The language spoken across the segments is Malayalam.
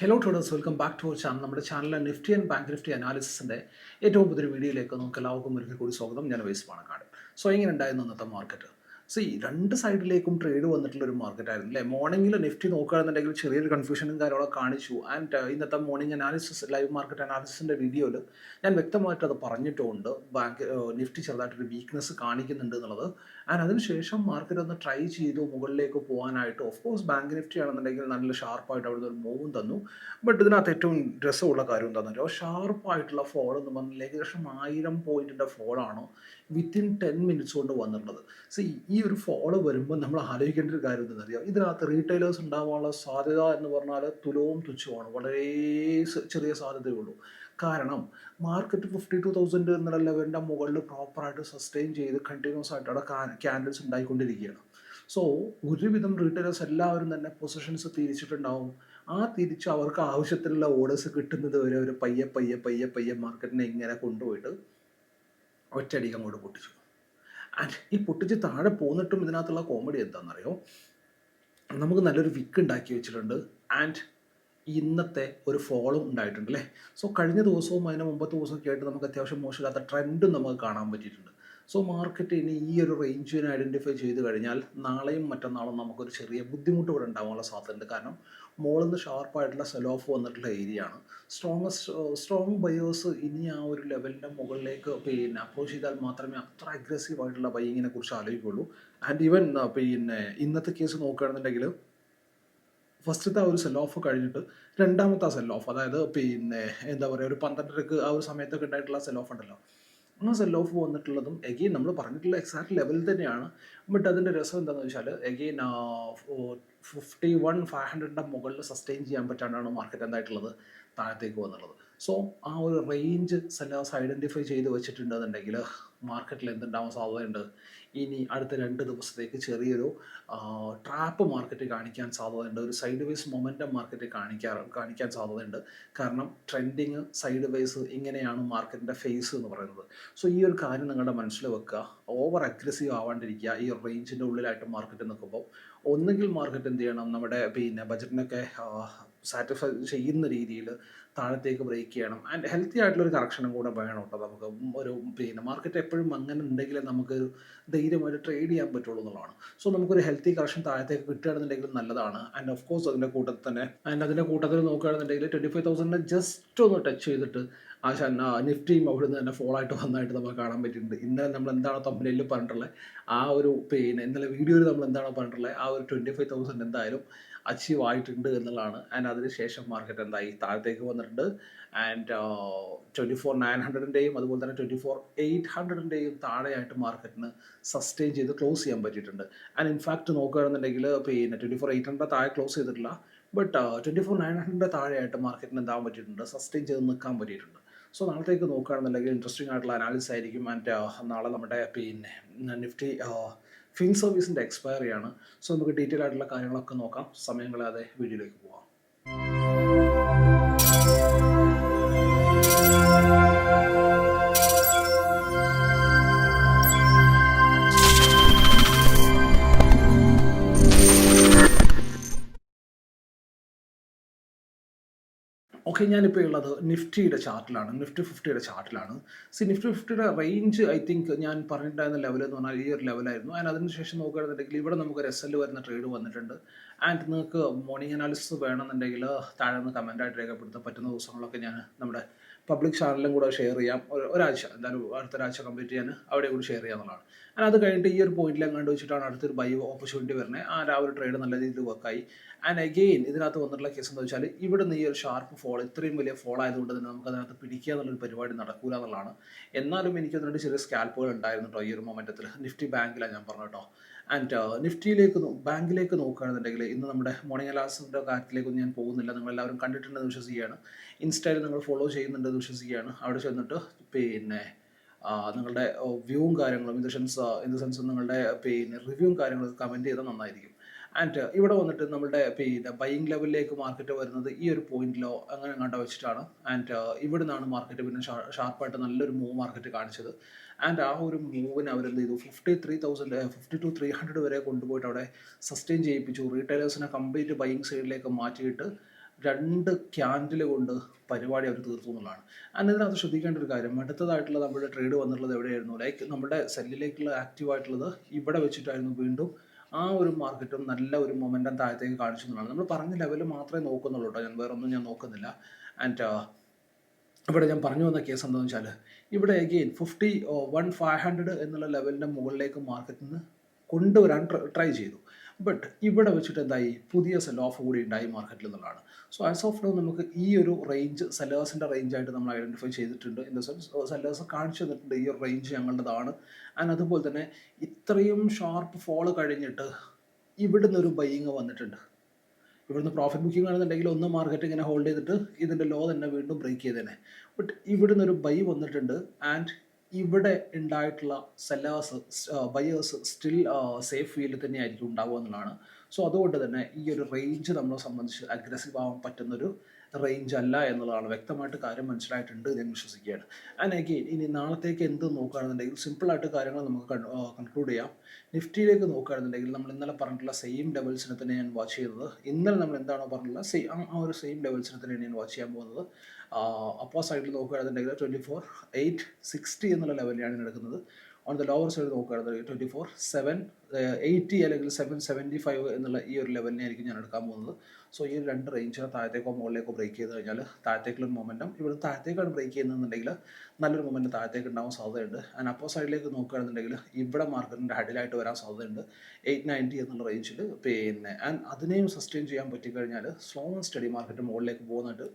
Hello traders welcome back to our channel നമ്മുടെ ചാനലിലെ നിഫ്റ്റി ആൻഡ് ബാങ്ക് നിഫ്റ്റി അനാലിസിസിന്റെ ഏറ്റവും പുതിയ വീഡിയോയിലേക്ക് നമുക്ക് എല്ലാവർക്കും ഒരിക്കൽ കൂടി സ്വാഗതം. ഞാൻ വൈസ് പാണക്കാട്. സോ എങ്ങനെ ഉണ്ടായിരുന്നു ഇന്നത്തെ മാർക്കറ്റ് സോ ഈ രണ്ട് സൈഡിലേക്കും ട്രേഡ് വന്നിട്ടുള്ള ഒരു മാർക്കറ്റ് ആയിരുന്നു അല്ലേ മോർണിംഗിൽ നിഫ്റ്റി നോക്കുകയാണെന്നുണ്ടെങ്കിൽ ചെറിയൊരു കൺഫ്യൂഷനും കാര്യങ്ങളൊക്കെ കാണിച്ചു. ആൻഡ് ഇന്നത്തെ മോർണിംഗ് അനാലിസിസ് ലൈവ് മാർക്കറ്റ് അനാലിസിന്റെ വീഡിയോയിൽ ഞാൻ വ്യക്തമായിട്ട് അത് പറഞ്ഞിട്ടുണ്ട്. ബാങ്ക് നിഫ്റ്റി ചെറുതായിട്ടൊരു വീക്ക്നെസ് കാണിക്കുന്നുണ്ട് എന്നുള്ളത്. ആൻഡ് അതിനുശേഷം മാർക്കറ്റ് ഒന്ന് ട്രൈ ചെയ്തു മുകളിലേക്ക് പോകാനായിട്ട്. ഓഫ് കോഴ്സ് ബാങ്ക് നിഫ്റ്റി ആണെന്നുണ്ടെങ്കിൽ നല്ല ഷാർപ്പായിട്ട് അവിടുന്ന് ഒരു മൂവും തന്നു. ബട്ട് ഇതിനകത്ത് ഏറ്റവും രസമുള്ള കാര്യം എന്താണെന്ന് വെച്ചാൽ ഷാർപ്പായിട്ടുള്ള ഫോൾ എന്ന് പറഞ്ഞാൽ ഏകദേശം ആയിരം പോയിന്റിന്റെ ഫോളാണ് വിത്തിൻ ടെൻ മിനിറ്റ്സ് കൊണ്ട് വന്നിട്ടുള്ളത്. സോ ഈ ഒരു ഫോളോ വരുമ്പോൾ നമ്മൾ ആലോചിക്കേണ്ട ഒരു കാര്യം എന്താണെന്നറിയാം ഇതിനകത്ത് റീറ്റെയിലേഴ്സ് ഉണ്ടാവാനുള്ള സാധ്യത എന്ന് പറഞ്ഞാൽ തുലവും തുച്ഛമാണ്. വളരെ ചെറിയ സാധ്യതയുള്ളൂ. കാരണം മാർക്കറ്റ് ഫിഫ്റ്റി ടു തൗസൻഡ് എന്നുള്ള ലെവലിന്റെ മുകളിൽ പ്രോപ്പറായിട്ട് സസ്റ്റെയിൻ ചെയ്ത് കണ്ടിന്യൂസ് ആയിട്ട് അവിടെ ക്യാൻഡിൽസ് ഉണ്ടായിക്കൊണ്ടിരിക്കുകയാണ്. സോ ഒരുവിധം റീറ്റെയിലേഴ്സ് എല്ലാവരും തന്നെ പൊസിഷൻസ് തിരിച്ചിട്ടുണ്ടാവും. ആ തിരിച്ച് അവർക്ക് ആവശ്യത്തിനുള്ള ഓർഡേഴ്സ് കിട്ടുന്നത് വരെ ഒരു പയ്യെ പയ്യെ പയ്യെ പയ്യെ മാർക്കറ്റിനെ ഇങ്ങനെ കൊണ്ടുപോയിട്ട് ഒറ്റയടിക്ക് അങ്ങോട്ട് പൊട്ടിച്ചു. ഈ പൊട്ടിച്ച് താഴെ പോന്നിട്ടും ഇതിനകത്തുള്ള കോമഡി എന്താണെന്നറിയോ നമുക്ക് നല്ലൊരു വിക്ക് ഉണ്ടാക്കി വെച്ചിട്ടുണ്ട്. ആൻഡ് ഇന്നത്തെ ഒരു ഫോളും ഉണ്ടായിട്ടുണ്ട് അല്ലേ? സോ കഴിഞ്ഞ ദിവസവും അതിന് മുമ്പത്തെ ദിവസമൊക്കെ ആയിട്ട് നമുക്ക് അത്യാവശ്യം മോശമില്ലാത്ത ട്രെൻഡും നമുക്ക് കാണാൻ പറ്റിയിട്ടുണ്ട്. സോ മാർക്കറ്റ് ഇനി ഈ ഒരു റേഞ്ചിനെ ഐഡന്റിഫൈ ചെയ്ത് കഴിഞ്ഞാൽ നാളെയും മറ്റന്നാളും നമുക്കൊരു ചെറിയ ബുദ്ധിമുട്ട് ഇവിടെ ഉണ്ടാവാനുള്ള സാധ്യതയുണ്ട്. കാരണം മോളിൽ നിന്ന് ഷാർപ്പായിട്ടുള്ള സെൽ ഓഫ് വന്നിട്ടുള്ള ഏരിയ ആണ്. സ്ട്രോങ്ങസ്റ്റ് സ്ട്രോങ് ബയേഴ്സ് ഇനി ആ ഒരു ലെവലിന്റെ മുകളിലേക്ക് പിന്നെ അപ്രോച്ച് ചെയ്താൽ മാത്രമേ അത്ര അഗ്രസീവ് ആയിട്ടുള്ള ബൈങ്ങിനെ കുറിച്ച് ആലോചിക്കുള്ളൂ ആൻഡ് ഈവൻ പിന്നെ ഇന്നത്തെ കേസ് നോക്കുകയാണെന്നുണ്ടെങ്കിൽ ഫസ്റ്റത്തെ ആ ഒരു സെൽ ഓഫ് കഴിഞ്ഞിട്ട് രണ്ടാമത്തെ ആ സെൽ ഓഫ് അതായത് പിന്നെ എന്താ പറയുക ഒരു പന്ത്രണ്ടരക്ക് ആ ഒരു സമയത്തൊക്കെ ഉണ്ടായിട്ടുള്ള സെൽ ഓഫ് ഉണ്ടല്ലോ. ആ സെൽ ഓഫ് വന്നിട്ടുള്ളതും എഗെയിൻ നമ്മൾ പറഞ്ഞിട്ടുള്ള എക്സാക്ട് ലെവൽ തന്നെയാണ്. ബട്ട് അതിന്റെ രസം എന്താണെന്ന് വെച്ചാൽ എഗെയിൻ ഫിഫ്റ്റി വൺ ഫൈവ് ഹൺഡ്രഡിന്റെ മുകളിൽ സസ്റ്റെയിൻ ചെയ്യാൻ പറ്റാണ്ടാണ് മാർക്കറ്റ് എന്തായിട്ടുള്ളത് താഴത്തേക്ക് വന്നുള്ളത്. സോ ആ ഒരു റേഞ്ച് സെല്ലേഴ്സ് ഐഡന്റിഫൈ ചെയ്ത് വെച്ചിട്ടുണ്ടെന്നുണ്ടെങ്കിൽ മാർക്കറ്റിൽ എന്തുണ്ടാവാൻ സാധ്യതയുണ്ട്? ഇനി അടുത്ത രണ്ട് ദിവസത്തേക്ക് ചെറിയൊരു ട്രാപ്പ് മാർക്കറ്റ് കാണിക്കാൻ സാധ്യതയുണ്ട്. ഒരു സൈഡ് വൈസ് മൊമെന്റം മാർക്കറ്റ് കാണിക്കാറ് കാണിക്കാൻ സാധ്യതയുണ്ട്. കാരണം ട്രെൻഡിങ് സൈഡ് വൈസ് ഇങ്ങനെയാണ് മാർക്കറ്റിന്റെ ഫേസ് എന്ന് പറയുന്നത്. സോ ഈ ഒരു കാര്യം നിങ്ങളുടെ മനസ്സിൽ വെക്കുക. ഓവർ അഗ്രസീവ് ആവാണ്ടിരിക്കുക ഈ റേഞ്ചിന്റെ ഉള്ളിലായിട്ട് മാർക്കറ്റ് നിൽക്കുമ്പോൾ. ഒന്നുകിൽ മാർക്കറ്റ് എന്ത് ചെയ്യണം? നമ്മുടെ പിന്നെ ബജറ്റിനൊക്കെ സാറ്റിസ്ഫൈ ചെയ്യുന്ന രീതിയിൽ താഴത്തേക്ക് ബ്രേക്ക് ചെയ്യണം. ആൻഡ് ഹെൽത്തി ആയിട്ടുള്ള ഒരു കറക്ഷനും കൂടെ വേണം കേട്ടോ നമുക്ക്. ഒരു പിന്നെ മാർക്കറ്റ് എപ്പോഴും അങ്ങനെ ഉണ്ടെങ്കിലേ നമുക്ക് ധൈര്യമായിട്ട് ട്രേഡ് ചെയ്യാൻ പറ്റുള്ളൂ എന്നുള്ളതാണ്. സോ നമുക്കൊരു ഹെൽത്തി കറക്ഷൻ താഴത്തേക്ക് കിട്ടുകയാണെന്നുണ്ടെങ്കിൽ നല്ലതാണ്. ആൻഡ് ഓഫ് കോഴ്സ് അതിന്റെ കൂട്ടത്തിൽ തന്നെ ആൻഡ് അതിന്റെ കൂട്ടത്തിൽ നോക്കുകയാണെന്നുണ്ടെങ്കിൽ ട്വന്റി ഫൈവ് തൗസൻഡിനെ ജസ്റ്റ് ഒന്ന് ടച്ച് ചെയ്തിട്ട് ആ നിഫ്റ്റിയും അവിടുന്ന് തന്നെ ഫോൾ ആയിട്ട് വന്നായിട്ട് നമുക്ക് കാണാൻ പറ്റിയിട്ടുണ്ട്. ഇന്നലെ നമ്മൾ എന്താണോ തമ്മിലിൽ പറഞ്ഞിട്ടുള്ളത് ആ ഒരു പിന്നെ ഇന്നലെ വീഡിയോയിൽ നമ്മൾ എന്താണോ പറഞ്ഞിട്ടുള്ളത് ആ ഒരു ട്വന്റി ഫൈവ് തൗസൻഡ് എന്തായാലും അച്ചീവ് ആയിട്ടുണ്ട് എന്നുള്ളതാണ്. ആൻഡ് അതിനുശേഷം മാർക്കറ്റ് എന്തായി? താഴത്തേക്ക് വന്നിട്ടുണ്ട്. ആൻഡ് ട്വന്റി ഫോർ നയൻ ഹൺഡ്രഡിന്റെയും അതുപോലെ തന്നെ ട്വന്റി ഫോർ എയ്റ്റ് ഹൺഡ്രഡിന്റെയും താഴെയായിട്ട് മാർക്കറ്റിന് സസ്റ്റെയിൻ ചെയ്ത് ക്ലോസ് ചെയ്യാൻ പറ്റിയിട്ടുണ്ട്. ആൻഡ് ഇൻഫാക്റ്റ് നോക്കുകയാണെന്നുണ്ടെങ്കിൽ പിന്നെ ട്വന്റി ഫോർ എയ്റ്റ് ഹൺഡ്രഡ് താഴെ ക്ലോസ് ചെയ്തിട്ടില്ല. But twenty four nine hundred താഴെയായിട്ട് മാർക്കറ്റിന് എന്താകാൻ പറ്റിയിട്ടുണ്ട്? സസ്റ്റെയിൻ ചെയ്ത് നിൽക്കാൻ പറ്റിയിട്ടുണ്ട്. സോ നാളത്തേക്ക് നോക്കുകയാണെന്നുണ്ടെങ്കിൽ ഇൻട്രസ്റ്റിംഗ് ആയിട്ടുള്ള അനാലിസിസ് ആയിരിക്കും. ആൻഡ് നാളെ നമ്മുടെ പിന്നെ നിഫ്റ്റി ഫിൻ സർവീസിന്റെ എക്സ്പയറി ആണ് സോ നമുക്ക് ഡീറ്റെയിൽ ആയിട്ടുള്ള കാര്യങ്ങളൊക്കെ നോക്കാം. സമയം കളയാതെ വീഡിയോയിലേക്ക് പോവാം. ഓക്കെ ഞാനിപ്പോൾ ഉള്ളത് നിഫ്റ്റിയുടെ ചാർട്ടിലാണ് നിഫ്റ്റി ഫിഫ്റ്റിയുടെ ചാർട്ടിലാണ്. സി നിഫ്റ്റി ഫിഫ്റ്റിയുടെ റേഞ്ച് ഐ തിങ്ക് ഞാൻ പറഞ്ഞിട്ടുണ്ടായിരുന്ന ലെവൽ എന്ന് പറഞ്ഞാൽ ഈ ഒരു ലെവലായിരുന്നു ആൻഡ് അതിനുശേഷം നോക്കുകയാണെന്നുണ്ടെങ്കിൽ ഇവിടെ നമുക്ക് ഒരു എസ് എൽ വരുന്ന ട്രേഡ് വന്നിട്ടുണ്ട്. ആൻഡ് നിങ്ങൾക്ക് മോർണിംഗ് അനാലിസിസ് വേണമെന്നുണ്ടെങ്കിൽ താഴെ നിന്ന് കമന്റായിട്ട് രേഖപ്പെടുത്താൻ പറ്റുന്ന ദിവസങ്ങളൊക്കെ ഞാൻ നമ്മുടെ പബ്ലിക് ചാനലിലും കൂടെ ഷെയർ ചെയ്യാം. ഒരു- ഒരാഴ്ച എന്തായാലും അടുത്തൊരാഴ്ച കംപ്ലീറ്റ് ചെയ്യാൻ അവിടെ കൂടി ഷെയർ ചെയ്യാന്നുള്ളതാണ് ആൻഡ് അത് കഴിഞ്ഞിട്ട് ഈ ഒരു പോയിന്റിൽ എങ്ങാണ്ട് വെച്ചിട്ടാണ് അടുത്തൊരു ബൈ ഓപ്പർച്യൂണിറ്റി വരുന്നത് ആ ആ ഒരു ട്രേഡ് നല്ല രീതിയിൽ വർക്കായി ആൻഡ് അഗെയിൻ ഇതിനകത്ത് വന്നിട്ടുള്ള കേസ് എന്ന് വെച്ചാൽ ഇവിടെ നിന്ന് ഈ ഒരു ഷാർപ്പ് ഫോൾ ഇത്രയും വലിയ ഫോൾ ആയതുകൊണ്ട് തന്നെ നമുക്ക് അതിനകത്ത് പിടിക്കുക എന്നുള്ളൊരു പരിപാടി നടക്കൂല എന്നുള്ളതാണ്. എന്നാലും എനിക്ക് അതിനോട് ചെറിയ സ്കാൽപ്പുകൾ ഉണ്ടായിരുന്നു കേട്ടോ ഈ ഒരു മൊമെന്റത്തിൽ നിഫ്റ്റി ബാങ്കിലാണ് ഞാൻ പറഞ്ഞു കേട്ടോ ആൻഡ് നിഫ്റ്റിയിലേക്ക് നോ- ബാങ്കിലേക്ക് നോക്കുകയാണെന്നുണ്ടെങ്കിൽ ഇന്ന് നമ്മുടെ മോർണിംഗ് അലാസിന്റെ കാര്യത്തിലേക്കൊന്നും ഞാൻ പോകുന്നില്ല. നിങ്ങളെല്ലാവരും കണ്ടിട്ടുണ്ടെന്ന് വിശ്വസിക്കുകയാണ്. ഇൻസ്റ്റയിൽ നിങ്ങൾ ഫോളോ ചെയ്യുന്നുണ്ടെന്ന് വിശ്വസിക്കുകയാണ്. അവിടെ ചെന്നിട്ട് പിന്നെ നിങ്ങളുടെ വ്യൂവും കാര്യങ്ങളും in the sense in the sense നിങ്ങളുടെ പിന്നെ റിവ്യൂവും കാര്യങ്ങളും കമന്റ് ചെയ്താൽ നന്നായിരിക്കും. ആൻഡ് ഇവിടെ വന്നിട്ട് നമ്മുടെ പിന്നെ ബൈയിങ് ലെവലിലേക്ക് മാർക്കറ്റ് വരുന്നത് ഈ ഒരു പോയിന്റിലോ അങ്ങനെ കണ്ട വെച്ചിട്ടാണ്. ആൻഡ് ഇവിടെ നിന്നാണ് മാർക്കറ്റ് പിന്നെ ഷാർപ്പായിട്ട് നല്ലൊരു മൂവ് മാർക്കറ്റ് കാണിച്ചത്. ആൻഡ് ആ ഒരു മൂവിന് അവരെന്ത് ചെയ്തു? Fifty three thousand fifty two three hundred വരെ കൊണ്ടുപോയിട്ട് അവിടെ സസ്റ്റെയിൻ ചെയ്യിപ്പിച്ചു. റീറ്റെയിലേഴ്സിനെ കംപ്ലീറ്റ് ബൈയിങ് സൈഡിലേക്ക് മാറ്റിയിട്ട് രണ്ട് ക്യാൻഡിൽ കൊണ്ട് പരിപാടി അവർ തീർത്തു എന്നുള്ളതാണ്. ആൻഡ് ഇതിനകത്ത് ശ്രദ്ധിക്കേണ്ട ഒരു കാര്യം അടുത്തതായിട്ടുള്ള നമ്മുടെ ട്രേഡ് വന്നിട്ടുള്ളത് എവിടെയായിരുന്നു? ലൈക്ക് നമ്മുടെ സെല്ലിലേക്കുള്ള ആക്റ്റീവ് ആയിട്ടുള്ളത് ഇവിടെ വെച്ചിട്ടായിരുന്നു വീണ്ടും ആ ഒരു മാർക്കറ്റും നല്ല ഒരു മൊമെന്റം താഴത്തേക്ക് കാണിച്ചു എന്നുള്ളതാണ്. നമ്മൾ പറഞ്ഞ ലെവൽ മാത്രമേ നോക്കുന്നുള്ളൂ കേട്ടോ. ഞാൻ വേറൊന്നും ഞാൻ നോക്കുന്നില്ല. ആൻഡ് ഇവിടെ ഞാൻ പറഞ്ഞു വന്ന കേസ് എന്താണെന്ന് വെച്ചാൽ ഇവിടെ again fifty one five hundred എന്നുള്ള ലെവലിന്റെ മുകളിലേക്ക് മാർക്കറ്റിൽ നിന്ന് കൊണ്ടുവരാൻ ട്രൈ ചെയ്തു. ബട്ട് ഇവിടെ വെച്ചിട്ട് എന്തായി? പുതിയ സെൽ ഓഫ് കൂടി ഉണ്ടായി മാർക്കറ്റിൽ എന്നുള്ളതാണ്. സോ ആസ് ഓഫ് നോ നമുക്ക് ഈ ഒരു റേഞ്ച് സെല്ലേഴ്സിന്റെ റേഞ്ച് ആയിട്ട് നമ്മൾ ഐഡന്റിഫൈ ചെയ്തിട്ടുണ്ട്. ഇൻ ദ സെൻസ് സെല്ലേഴ്സ് കാണിച്ചു തന്നിട്ടുണ്ട് ഈ ഒരു റേഞ്ച് ഞങ്ങളുടേതാണ്. ആൻഡ് അതുപോലെ തന്നെ ഇത്രയും ഷാർപ്പ് ഫോൾ കഴിഞ്ഞിട്ട് ഇവിടുന്ന് ഒരു ബൈയിങ് വന്നിട്ടുണ്ട്. ഇവിടുന്ന് പ്രോഫിറ്റ് ബുക്കിംഗ് ആണെന്നുണ്ടെങ്കിൽ ഒന്ന് മാർക്കറ്റ് ഇങ്ങനെ ഹോൾഡ് ചെയ്തിട്ട് ഇതിന്റെ ലോ തന്നെ വീണ്ടും ബ്രേക്ക് ചെയ്തേനെ. ബട്ട് ഇവിടുന്ന് ഒരു ബൈ വന്നിട്ടുണ്ട് ആൻഡ് ഇവിടെ ഉണ്ടായിട്ടുള്ള സെല്ലേഴ്സ് ബയേഴ്സ് സ്റ്റിൽ സേഫ് ഫീൽഡിൽ തന്നെ ആയിരിക്കും ഉണ്ടാവുക എന്നുള്ളതാണ്. സോ അതുകൊണ്ട് തന്നെ ഈ ഒരു റേഞ്ച് നമ്മളെ സംബന്ധിച്ച് അഗ്രസീവ് ആവാൻ പറ്റുന്നൊരു റേഞ്ച് അല്ല എന്നുള്ളതാണ്. വ്യക്തമായിട്ട് കാര്യം മനസ്സിലായിട്ടുണ്ട് ഞാൻ വിശ്വസിക്കുകയാണ്. ആൻഡ് അഗെയിൻ ഇനി നാളത്തേക്ക് എന്ത് നോക്കുകയാണെന്നുണ്ടെങ്കിൽ സിമ്പിളായിട്ട് കാര്യങ്ങൾ നമുക്ക് കൺക്ലൂഡ് ചെയ്യാം. നിഫ്റ്റിയിലേക്ക് നോക്കുകയാണെന്നുണ്ടെങ്കിൽ നമ്മൾ ഇന്നലെ പറഞ്ഞിട്ടുള്ള സെയിം ലെവൽസിനെ തന്നെ ഞാൻ വാച്ച് ചെയ്തത് ഇന്നലെ നമ്മൾ എന്താണോ പറഞ്ഞിട്ടുള്ള സെയിം ആ ഒരു സെയിം ലെവൽസിനെ തന്നെ ഞാൻ വാച്ച് ചെയ്യാൻ പോകുന്നത്. അപ്പോൾ സൈഡിൽ നോക്കുകയാണെന്നുണ്ടെങ്കിൽ ട്വന്റി ഫോർ എയ്റ്റ് സിക്സ്റ്റി എന്നുള്ള ലെവലിലാണ് എടുക്കുന്നത്. ഓൺ ദ ലോവർ സൈഡ് നോക്കുകയാണ് ട്വന്റി ഫോർ സെവൻ എയ്റ്റി അല്ലെങ്കിൽ സെവൻ സെവന്റി ഫൈവ് എന്നുള്ള ഈ ഒരു ലെവലിനെ ആയിരിക്കും ഞാൻ എടുക്കാൻ പോകുന്നത്. സോ ഈ രണ്ട് റേഞ്ചിന് താഴത്തേക്കോ മുകളിലേക്കോ ബ്രേക്ക് ചെയ്ത് കഴിഞ്ഞാൽ താഴത്തേക്കുള്ള മൊമെന്റം ഇവിടെ താഴത്തേക്കാണ് ബ്രേക്ക് ചെയ്യുന്നതെന്നുണ്ടെങ്കിൽ നല്ലൊരു മൊമെന്റ് താഴത്തേക്ക് ഉണ്ടാവാൻ സാധ്യതയുണ്ട്. ആൻഡ് അപ്പോ സൈഡിലേക്ക് നോക്കുകയാണെന്നുണ്ടെങ്കിൽ ഇവിടെ മാർക്കറ്റിന്റെ ഹഡിലായിട്ട് വരാൻ സാധ്യതയുണ്ട്. എയ്റ്റ് നയന്റി എന്നുള്ള റേഞ്ചിൽ പിന്നെ ആൻഡ് അതിനെയും സസ്റ്റെയിൻ ചെയ്യാൻ പറ്റിക്കഴിഞ്ഞാൽ സ്ലോ ആൻഡ് സ്റ്റഡി മാർക്കറ്റ് മുകളിലേക്ക് പോകുന്നതായിട്ട്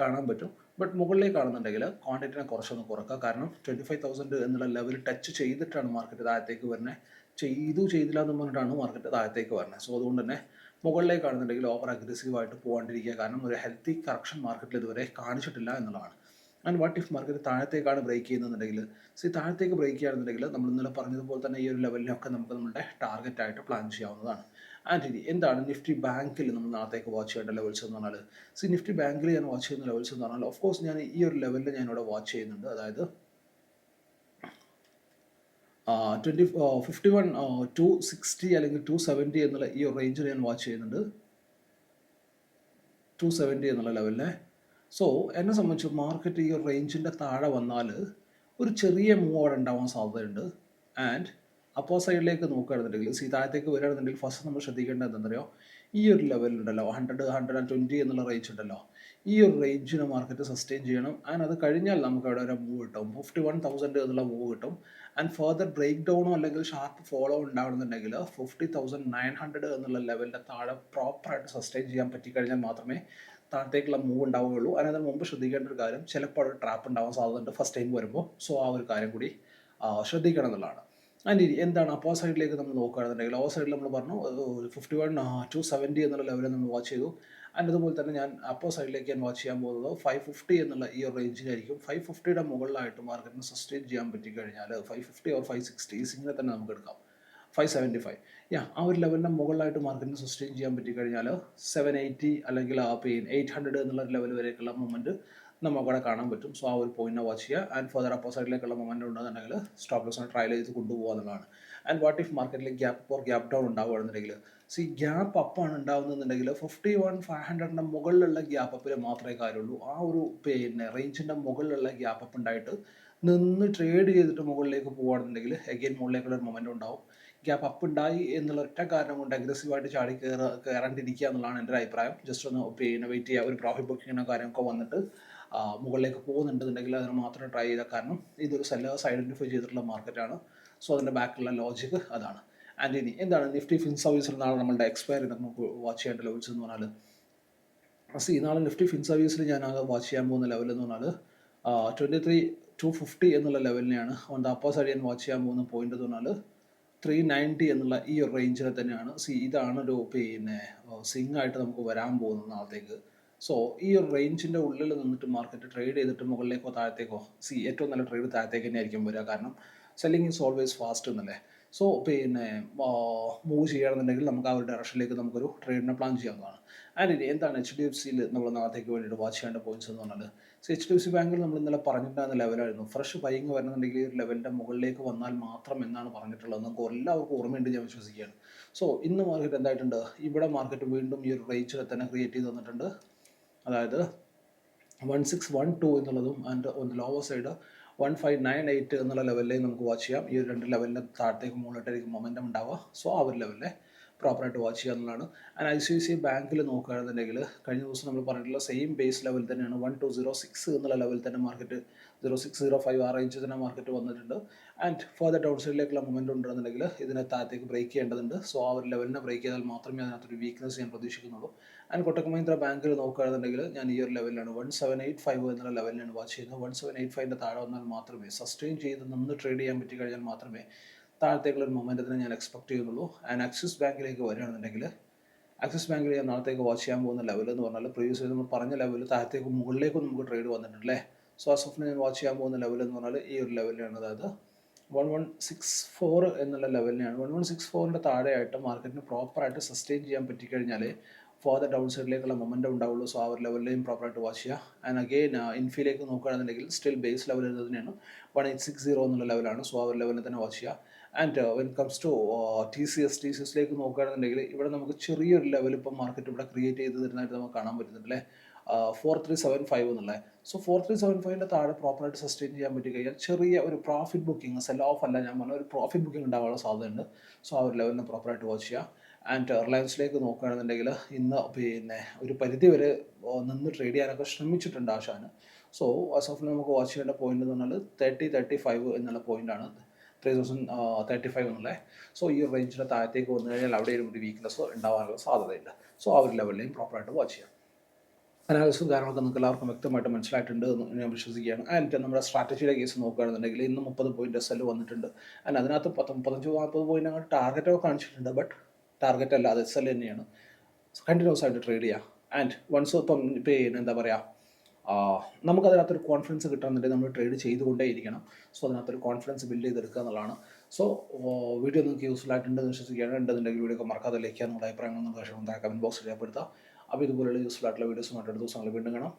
കാണാൻ പറ്റും. ബട്ട് മുകളിലേക്ക് കാണുന്നുണ്ടെങ്കിൽ ക്വാണ്ടിറ്റിനെ കുറച്ചൊന്ന് കുറക്കുക. കാരണം ട്വന്റി ഫൈവ് തൗസൻഡ് എന്നുള്ള ലെവൽ ടച്ച് ചെയ്തിട്ടാണ് മാർക്കറ്റ് താഴത്തേക്ക് വരുന്നത് ചെയ്തു ചെയ്തില്ല എന്ന് പറഞ്ഞിട്ടാണ് മാർക്കറ്റ് താഴത്തേക്ക് വരുന്നത് സോ അതുകൊണ്ട് തന്നെ മുകളിലേക്ക് കാണുന്നുണ്ടെങ്കിൽ ഓവർ അഗ്രസീവ് ആയിട്ട് പോകാണ്ടിരിക്കുക കാരണം ഒരു ഹെൽത്തി കറക്ഷൻ മാർക്കറ്റിൽ ഇതുവരെ കാണിച്ചിട്ടില്ല എന്നുള്ളതാണ്. ആൻഡ് വാട്ട് ഇഫ് മാർക്കറ്റ് താഴത്തേക്കാണ് ബ്രേക്ക് ചെയ്യുന്നുണ്ടെങ്കിൽ സി താഴത്തേക്ക് ബ്രേക്ക് ചെയ്യുകയാണെന്നുണ്ടെങ്കിൽ നമ്മൾ ഇന്നലെ പറഞ്ഞതുപോലെ തന്നെ ഈ ഒരു ലെവലിനൊക്കെ നമുക്ക് നമ്മുടെ ടാർഗറ്റായിട്ട് പ്ലാൻ ചെയ്യാവുന്നതാണ്. ആൻഡ് ഇനി എന്താണ് നിഫ്റ്റി ബാങ്കിൽ നമ്മൾ നാളത്തേക്ക് വാച്ച് ചെയ്യേണ്ട ലെവൽസ് എന്ന് പറഞ്ഞാൽ സി നിഫ്റ്റി ബാങ്കിൽ ഞാൻ വാച്ച് ചെയ്യുന്ന ലെവൽസ് എന്ന് പറഞ്ഞാൽ ഓഫ് കോഴ്സ് ഞാൻ ഈ ഒരു ലെവലിൽ ഞാൻ ഇവിടെ വാച്ച് ചെയ്യുന്നുണ്ട്. അതായത് twenty fifty one two sixty അല്ലെങ്കിൽ ടു സെവന്റി എന്നുള്ള ഈ ഒരു റേഞ്ചിൽ ഞാൻ വാച്ച് ചെയ്യുന്നുണ്ട്. ടു സെവന്റി എന്നുള്ള ലെവലിനെ സോ എന്നെ സംബന്ധിച്ച് മാർക്കറ്റ് ഈ ഒരു റേഞ്ചിന്റെ താഴെ വന്നാൽ ഒരു ചെറിയ മൂവ് അവിടെ ഉണ്ടാവാൻ സാധ്യതയുണ്ട്. ആൻഡ് അപ്പോൾ സൈഡിലേക്ക് നോക്കുകയാണെന്നുണ്ടെങ്കിൽ സി താഴത്തേക്ക് വരികയാണെന്നുണ്ടെങ്കിൽ ഫസ്റ്റ് നമ്മൾ ശ്രദ്ധിക്കേണ്ടത് എന്താണെന്നറിയോ? ഈ ഒരു ലെവലുണ്ടല്ലോ ഹൺഡ്രഡ് ഹൺഡ്രഡ് ആൻഡ് ട്വന്റി എന്നുള്ള റേഞ്ച് ഉണ്ടല്ലോ. ഈ ഒരു റേഞ്ചിന് മാർക്കറ്റ് സസ്റ്റെയിൻ ചെയ്യണം. ആൻഡ് അത് കഴിഞ്ഞാൽ നമുക്ക് അവിടെ ഒരു മൂവ് കിട്ടും. ഫിഫ്റ്റി വൺ തൗസൻഡ് എന്നുള്ള മൂവ് കിട്ടും. ആൻഡ് ഫർദർ ബ്രേക്ക് ഡൗണോ അല്ലെങ്കിൽ ഷാർപ്പ് ഫോളോ ഉണ്ടാവണമെന്നുണ്ടെങ്കിൽ ഫിഫ്റ്റി തൗസൻഡ് നയൻ ഹൺഡ്രഡ് എന്നുള്ള ലെവലിന്റെ താഴെ പ്രോപ്പറായിട്ട് സസ്റ്റെയിൻ ചെയ്യാൻ പറ്റിക്കഴിഞ്ഞാൽ മാത്രമേ താഴത്തേക്കുള്ള മൂവ് ഉണ്ടാവുകയുള്ളൂ. അതിനകത്ത് മുമ്പ് ശ്രദ്ധിക്കേണ്ട ഒരു കാര്യം ചിലപ്പോൾ അവിടെ ട്രാപ്പ് ഉണ്ടാവാൻ സാധ്യതയുണ്ട് ഫസ്റ്റ് ടൈം വരുമ്പോൾ. സോ ആ ഒരു കാര്യം കൂടി ശ്രദ്ധിക്കണം എന്നുള്ളതാണ്. ആൻഡ് എന്താണ് അപ്പോ സൈഡിലേക്ക് നമ്മൾ നോക്കുകയാണെന്നുണ്ടെങ്കിൽ ഓ സൈഡിൽ നമ്മൾ പറഞ്ഞു ഫിഫ്റ്റി വൺ ടു സെവന്റി എന്നുള്ള ലെവലിൽ നമ്മൾ വാച്ച് ചെയ്തു. ആൻഡ് അതുപോലെ തന്നെ ഞാൻ അപ്പോ സൈഡിലേക്ക് ഞാൻ വാച്ച് ചെയ്യാൻ പോകുന്നത് ഫൈവ് ഫിഫ്റ്റി എന്നുള്ള ഈ ഒരു റേഞ്ചിലായിരിക്കും ഫൈവ് ഫിഫ്റ്റിയുടെ മുകളിലായിട്ട് മാർക്കറ്റിന് സസ്റ്റെയിൻ ചെയ്യാൻ പറ്റി കഴിഞ്ഞാൽ five fifty or five sixty ഈ തന്നെ നമുക്ക് എടുക്കാം. ഫൈവ് സെവന്റി ഫൈവ് യാ ആ ഒരു ലെവലിന്റെ മുകളിലായിട്ട് മാർക്കറ്റിന് സസ്റ്റെയിൻ ചെയ്യാൻ പറ്റി കഴിഞ്ഞാൽ സെവൻ എയ്റ്റി അല്ലെങ്കിൽ ആ പിന്നെ എയ്റ്റ് ഹൺഡ്രഡ് എന്നുള്ള ലെവൽ വരെയൊക്കെയുള്ള മൂവ്മെന്റ് നമുക്കവിടെ കാണാൻ പറ്റും. സോ ആ ഒരു പോയിന്റിനെ വാച്ച് ചെയ്യുക. ആൻഡ് ഫർദർ അപ്പോ സൈഡിലേക്കുള്ള മൊമെന്റ് ഉണ്ടെന്നുണ്ടെങ്കിൽ സ്റ്റോപ്പ് ലോസിനെ ട്രയൽ ചെയ്ത് കൊണ്ടുപോകുക എന്നുള്ളതാണ്. ആൻഡ് വാട്ട് ഇഫ് മാർക്കറ്റിൽ ഗ്യാപ്പ് ഫോർ ഗ്യാപ്പ് ഡൗൺ ഉണ്ടാവുകയാണെന്നുണ്ടെങ്കിൽ? സി ഗ്യാപ്പ് അപ്പാണ് ഉണ്ടാവുന്നതെന്നുണ്ടെങ്കിൽ ഫിഫ്റ്റി വൺ ഫൈവ് ഹൺഡ്രഡിന്റെ മുകളിലുള്ള ഗ്യാപ്പ് അപ്പിൽ മാത്രമേ കാര്യമുള്ളൂ. ആ ഒരു പിന്നെ റേഞ്ചിന്റെ മുകളിലുള്ള ഗ്യാപ്പ് അപ്പ് ഉണ്ടായിട്ട് നിന്ന് ട്രേഡ് ചെയ്തിട്ട് മുകളിലേക്ക് പോകുകയാണെന്നുണ്ടെങ്കിൽ അഗെയിൻ മുകളിലേക്കുള്ള ഒരു മൊമെന്റ് ഉണ്ടാവും. ഗ്യാപ്പ് അപ്പ് ഉണ്ടായി എന്നുള്ള ഒറ്റ കാരണം കൊണ്ട് അഗ്രസീവായിട്ട് ചാടി കയറ കയറാണ്ടിരിക്കുക എന്നുള്ളതാണ് എന്റെ ഒരു അഭിപ്രായം. ജസ്റ്റ് ഒന്ന് പിന്നെ വെയിറ്റ് ചെയ്യുക. ഒരു പ്രോഫിറ്റ് ബുക്കിങ്ങിനോ കാര്യമൊക്കെ വന്നിട്ട് മുകളിലേക്ക് പോകുന്നുണ്ടെന്നുണ്ടെങ്കിൽ അതിന് മാത്രം ട്രൈ ചെയ്താൽ കാരണം ഇതൊരു സെല്ലേഴ്സ് ഐഡന്റിഫൈ ചെയ്തിട്ടുള്ള മാർക്കറ്റാണ് സോ അതിന്റെ ബാക്കിലുള്ള ലോജിക് അതാണ്. ആൻഡ് ഇനി എന്താണ്? നിഫ്റ്റി ഫിൻ സർവീസിൽ നാളെ നമ്മളുടെ എക്സ്പയറി നമുക്ക് വാച്ച് ചെയ്യേണ്ട ലെവൽസ് എന്ന് പറഞ്ഞാൽ സി നാളെ നിഫ്റ്റി ഫിൻ സർവീസിൽ ഞാൻ ആകെ വാച്ച് ചെയ്യാൻ പോകുന്ന ലെവൽ എന്ന് പറഞ്ഞാൽ ട്വന്റി ത്രീ ടു ഫിഫ്റ്റി എന്നുള്ള ലെവലിനെയാണ് ഓൺ ദ അപ്പർ സൈഡ് ഞാൻ വാച്ച് ചെയ്യാൻ പോകുന്ന പോയിന്റ് എന്ന് പറഞ്ഞാൽ ത്രീ നയന്റി എന്നുള്ള ഈ ഒരു റേഞ്ചിൽ തന്നെയാണ്. സി ഇതാണ് ഒരു പിന്നെ സിങ് ആയിട്ട് നമുക്ക് വരാൻ പോകുന്നത് നാളത്തേക്ക്. സോ ഈ ഒരു റേഞ്ചിന്റെ ഉള്ളിൽ നിന്നിട്ട് മാർക്കറ്റ് ട്രേഡ് ചെയ്തിട്ട് മുകളിലേക്കോ താഴത്തേക്കോ സി ഏറ്റവും നല്ല ട്രേഡ് താഴത്തേക്ക് തന്നെ ആയിരിക്കും വരിക. കാരണം സെല്ലിങ് ഈസ് ഓൾവേസ് ഫാസ്റ്റ് എന്നല്ലേ? സോ പിന്നെ മൂവ് ചെയ്യണമെന്നുണ്ടെങ്കിൽ നമുക്ക് ആ ഒരു ഡയറക്ഷനിലേക്ക് നമുക്കൊരു ട്രേഡിനെ പ്ലാൻ ചെയ്യാവുന്നതാണ് ആൻഡ് ഇനി എന്താണ് എച്ച് ഡി എഫ് സിയിൽ നമ്മൾ നാളത്തേക്ക് വേണ്ടിയിട്ട് വാച്ച് ചെയ്യേണ്ട പോയിന്റ്സ് എന്ന് പറഞ്ഞാൽ so H D F C ബാങ്കിൽ നമ്മൾ ഇന്നലെ പറഞ്ഞിട്ടുണ്ടായിരുന്ന ലെവലായിരുന്നു ഫ്രഷ് ബൈങ് വരണമെന്നുണ്ടെങ്കിൽ ഈ ഒരു ലെവലിന്റെ മുകളിലേക്ക് വന്നാൽ മാത്രം എന്നാണ് പറഞ്ഞിട്ടുള്ളത്. നമുക്ക് എല്ലാവർക്കും ഓർമ്മയുണ്ട് ഞാൻ വിശ്വസിക്കുകയാണ്. സോ ഇന്ന് മാർക്കറ്റ് എന്തായിട്ടുണ്ട്? ഇവിടെ മാർക്കറ്റ് വീണ്ടും ഈ ഒരു റേഞ്ചിൽ തന്നെ ക്രിയേറ്റ് ചെയ്ത് തന്നിട്ടുണ്ട്. അതായത് വൺ സിക്സ് വൺ ടു എന്നുള്ളതും and the lower side one five nine eight എന്നുള്ള ലെവലിലേക്ക് നമുക്ക് വാച്ച് ചെയ്യാം. ഈ ഒരു രണ്ട് ലെവലിന്റെ താഴത്തേക്ക് മുകളിലോട്ടായിരിക്കും മൊമെന്റം ഉണ്ടാവുക. സോ ആ ഒരു ലെവലിലെ പ്രോപ്പറായിട്ട് വാച്ച് ചെയ്യുക എന്നുള്ളതാണ്. And I C I C ബാങ്കിൽ നോക്കുകയാണെന്നുണ്ടെങ്കിൽ കഴിഞ്ഞ ദിവസം നമ്മൾ പറഞ്ഞിട്ടുള്ള സെയിം ബേസ് ലെവൽ തന്നെയാണ് വൺ ടു സീറോ സിക്സ് എന്നുള്ള ലെവലിൽ തന്നെ market zero six zero five ആ റേഞ്ചിൽ തന്നെ മാർക്കറ്റ് വന്നിട്ടുണ്ട്. ആൻഡ് ഫർദർ ഡൗൺ സൈഡിലേക്കുള്ള മൊമെന്റ് ഉണ്ടെന്നുണ്ടെങ്കിൽ ഇതിനെ താഴത്തേക്ക് ബ്രേക്ക് ചെയ്യേണ്ടതുണ്ട്. സോ ആ ഒരു ലെവലിനെ ബ്രേക്ക് ചെയ്താൽ മാത്രമേ അതിനകത്തൊരു വീക്ക്നെസ് ഞാൻ പ്രതീക്ഷിക്കുന്നുള്ളൂ. ആൻഡ് കൊട്ടക് മഹീന്ദ്ര ബാങ്കിൽ നോക്കുകയാണെന്നുണ്ടെങ്കിൽ ഞാൻ ഈ ഒരു ലെവലിലാണ് വൺ സെവൻ എയ്റ്റ് ഫൈവ് എന്നുള്ള ലെവലിലാണ് വാച്ച് ചെയ്യുന്നത്. വൺ സെവൻ എയ്റ്റ് ഫൈവിന്റെ താഴെ വന്നാൽ മാത്രമേ സസ്റ്റെയിൻ ചെയ്ത് നിന്ന് ട്രേഡ് ചെയ്യാൻ പറ്റി കഴിഞ്ഞാൽ മാത്രമേ താഴത്തേക്കുള്ള ഒരു മൊമെന്റത്തിന് ഞാൻ എക്സ്പെക്ട് ചെയ്യുന്നുള്ളൂ. ആൻഡ് ആക്സിസ് ബാങ്കിലേക്ക് വരികയാണെന്നുണ്ടെങ്കിൽ ആക്സിസ് ബാങ്കിൽ ഞാൻ നാളത്തേക്ക് വാച്ച് ചെയ്യാൻ പോകുന്ന ലെവൽ എന്ന് പറഞ്ഞാൽ പ്രീവിയസ് നമ്മൾ പറഞ്ഞ ലെവൽ താഴത്തേക്ക് മുകളിലേക്കും നമുക്ക് ട്രേഡ് വന്നിട്ടുണ്ടല്ലേ? സോ ആ സോഫിനെ ഞാൻ വാച്ച് ചെയ്യാൻ പോകുന്ന ലെവൽ എന്ന് പറഞ്ഞാൽ ഈ ഒരു ലെവലിലാണ് അതായത് വൺ വൺ സിക്സ് ഫോർ എന്നുള്ള ലെവലിനെയാണ് വൺ വൺ സിക്സ് ഫോറിന്റെ താഴെയായിട്ട് മാർക്കറ്റിന് പ്രോപ്പറായിട്ട് സസ്റ്റെയിൻ ചെയ്യാൻ പറ്റിക്കഴിഞ്ഞാൽ ഫോർ ദ ഡൗൺ സൈഡിലേക്കുള്ള മൊമെന്റം ഉണ്ടാവുള്ളൂ. സോ ആ ഒരു ലെവലിലെയും പ്രോപ്പറായിട്ട് വാച്ച് ചെയ്യുക. ആൻഡ് അഗെയിൻ ഇൻഫിയിലേക്ക് നോക്കുകയാണെന്നുണ്ടെങ്കിൽ സ്റ്റിൽ ബേസ് ലെവൽ തന്നെയാണ്. വൺ എയ്റ്റ് സിക്സ് സീറോ എന്നുള്ള ലെവലാണ് സോ ആ ഒരു ലെവലിൽ തന്നെ വാച്ച് ചെയ്യുക. And when comes to T C S T C എസിലേക്ക് നോക്കുകയാണെന്നുണ്ടെങ്കിൽ ഇവിടെ നമുക്ക് ചെറിയൊരു ലെവൽ ഇപ്പം മാർക്കറ്റ് ഇവിടെ ക്രിയേറ്റ് ചെയ്ത് തരുന്നതായിട്ട് നമുക്ക് കാണാൻ പറ്റുന്നുണ്ട് അല്ലേ ഫോർ ത്രീ സെവൻ ഫൈവ് എന്നുള്ളത് സോ ഫോർ ത്രീ സെവൻ ഫൈവിന്റെ താഴെ പ്രോപ്പറായിട്ട് സസ്റ്റെയിൻ ചെയ്യാൻ പറ്റി കഴിഞ്ഞാൽ ചെറിയ ഒരു പ്രോഫിറ്റ് ബുക്കിംഗ് സെൽ ഓഫ് അല്ല ഞാൻ പറഞ്ഞ ഒരു പ്രോഫിറ്റ് ബുക്കിംഗ് ഉണ്ടാവാനുള്ള സാധ്യതയുണ്ട്. സോ ആ ഒരു ലെവലിനെ പ്രോപ്പറായിട്ട് വാച്ച് ചെയ്യുക. ആൻഡ് റിലയൻസിലേക്ക് നോക്കുകയാണെന്നുണ്ടെങ്കിൽ ഇന്ന് പിന്നെ ഒരു പരിധി വരെ നിന്ന് ട്രേഡ് ചെയ്യാനൊക്കെ ശ്രമിച്ചിട്ടുണ്ട് ആശാന്. സോ ആസ് ഓഫ് നമുക്ക് വാച്ച് ചെയ്യേണ്ട പോയിന്റ് എന്ന് പറഞ്ഞാൽ തേർട്ടി തേർട്ടി ഫൈവ് എന്നുള്ള പോയിന്റാണ് ത്രീ തൗസൻഡ് തേർട്ടി ഫൈവ് എന്നുള്ളത് സോ ഈ റേഞ്ചിന്റെ താഴത്തേക്ക് വന്നു കഴിഞ്ഞാൽ അവിടെ ഒരു വീക്ക്നെസ് ഉണ്ടാവാനുള്ള സാധ്യതയുണ്ട് സോ ആ ഒരു ലെവലിലെയും പ്രോപ്പറായിട്ട് വാച്ച് ചെയ്യാം. അനാലിസും കാര്യങ്ങളൊക്കെ നിങ്ങൾക്ക് എല്ലാവർക്കും വ്യക്തമായിട്ട് മനസ്സിലായിട്ടുണ്ട് എന്ന് ഞാൻ വിശ്വസിക്കുകയാണ്. ആൻഡ് നമ്മുടെ സ്ട്രാറ്റജിയുടെ കേസ് നോക്കുകയാണെന്നുണ്ടെങ്കിൽ ഇന്ന് മുപ്പത് പോയിന്റ് എൽ വന്നിട്ടുണ്ട്. ആൻഡ് അതിനകത്ത് പത്ത് മുപ്പത്തഞ്ച് നാൽപ്പത് പോയിന്റ് അങ്ങോട്ട് ടാർഗറ്റൊക്കെ കാണിച്ചിട്ടുണ്ട്. ബട്ട് ടാർഗറ്റ് അല്ലാതെ സെല്ല് തന്നെയാണ്. കണ്ടിന്യൂസ് ആയിട്ട് ട്രേഡ് ചെയ്യുക. ആൻഡ് വൺസ് ഇപ്പം പിന്നെ എന്താ പറയുക നമുക്ക് അതിനകത്തൊരു കോൺഫിഡൻസ് കിട്ടണമെന്നുണ്ടെങ്കിൽ നമ്മൾ ട്രേഡ് ചെയ്തുകൊണ്ടേ ഇരിക്കണം സോ അതിനകത്തൊരു കോൺഫിഡൻസ് ബിൽഡ് ചെയ്തെടുക്കുക എന്നുള്ളതാണ്. സോ വീഡിയോ നിങ്ങൾക്ക് യൂസ്ഫുൾ ആയിട്ടുണ്ടെന്ന് വിശ്വസിക്കുകയാണ്. ഉണ്ടെന്നുണ്ടെങ്കിൽ വീഡിയോ ഒക്കെ മറക്കാതെ ലയിക്കുക നിങ്ങളുടെ അഭിപ്രായങ്ങൾ താഴെ കമന്റ് ബോക്സിൽ രേഖപ്പെടുത്തുക. അപ്പോൾ ഇതുപോലെയുള്ള യൂസ്ഫുൾ ആയിട്ടുള്ള വീഡിയോസുമായിട്ട് അടുത്ത ദിവസങ്ങൾ വീണ്ടും കാണാം.